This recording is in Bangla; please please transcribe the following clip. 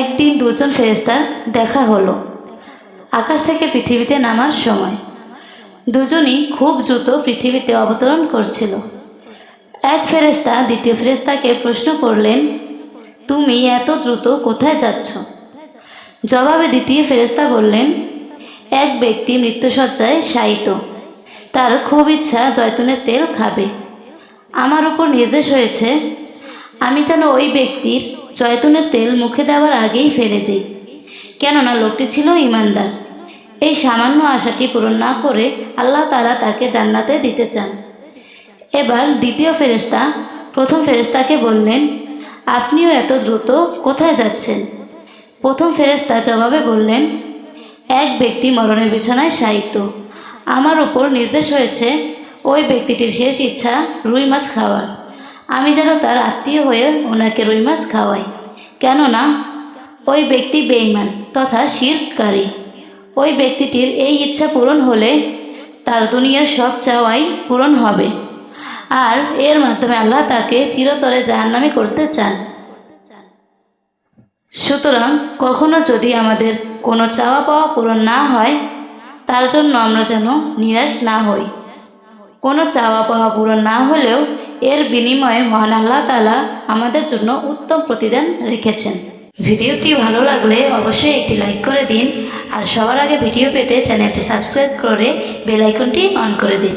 একদিন দুজন ফেরেস্তার দেখা হলো। আকাশ থেকে পৃথিবীতে নামার সময়। দুজনই খুব দ্রুত পৃথিবীতে অবতরণ করছিল। এক ফেরেস্তা দ্বিতীয় ফেরেস্তাকে প্রশ্ন করলেন, তুমি এত দ্রুত কোথায় যাচ্ছ? জবাবে দ্বিতীয় ফেরেস্তা বললেন, এক ব্যক্তি মৃত্যুসজ্জায় শায়িত। তার খুব ইচ্ছা জয়তুনের তেল খাবে। আমার উপর নির্দেশ হয়েছে, আমি যেন ওই ব্যক্তির জয়তুনের তেল মুখে দেওয়ার আগেই ফেলে দিই। কেননা লোকটি ছিল ইমানদার। এই সামান্য আশাটি পূরণ না করে আল্লাহ তারা তাকে জান্নাতে দিতে চান। এবার দ্বিতীয় ফেরেস্তা প্রথম ফেরেস্তাকে বললেন, আপনিও এত দ্রুত কোথায় যাচ্ছেন? প্রথম ফেরেস্তা জবাবে বললেন, এক ব্যক্তি মরণের বিছানায় সাহিত্য আমার উপর নির্দেশ হয়েছে, ওই ব্যক্তিটির শেষ ইচ্ছা রুই মাছ খাওয়ার। আমি যেন তার আত্মীয় হয়ে ওনাকে রুই মাছ খাওয়াই। কেননা ওই ব্যক্তি বেঈমান তথা শিরকারী। ওই ব্যক্তিটির এই ইচ্ছা পূরণ হলে তার দুনিয়ার সব চাওয়াই পূরণ হবে। আর এর মাধ্যমে আল্লাহ তাকে চিরতরে জাহান্নামি করতে চান। সুতরাং কখনো যদি আমাদের কোনো চাওয়া পাওয়া পূরণ না হয়, তার জন্য আমরা যেন নিরাশ না হই। কোনো চাওয়া পাওয়া পূরণ না হলেও এর বিনিময়ে মহান আল্লাহ তালা আমাদের জন্য উত্তম প্রতিদান রেখেছেন। ভিডিওটি ভালো লাগলে অবশ্যই একটি লাইক করে দিন, আর সবার আগে ভিডিও পেতে চ্যানেলটি সাবস্ক্রাইব করে বেলাইকনটি অন করে দিন।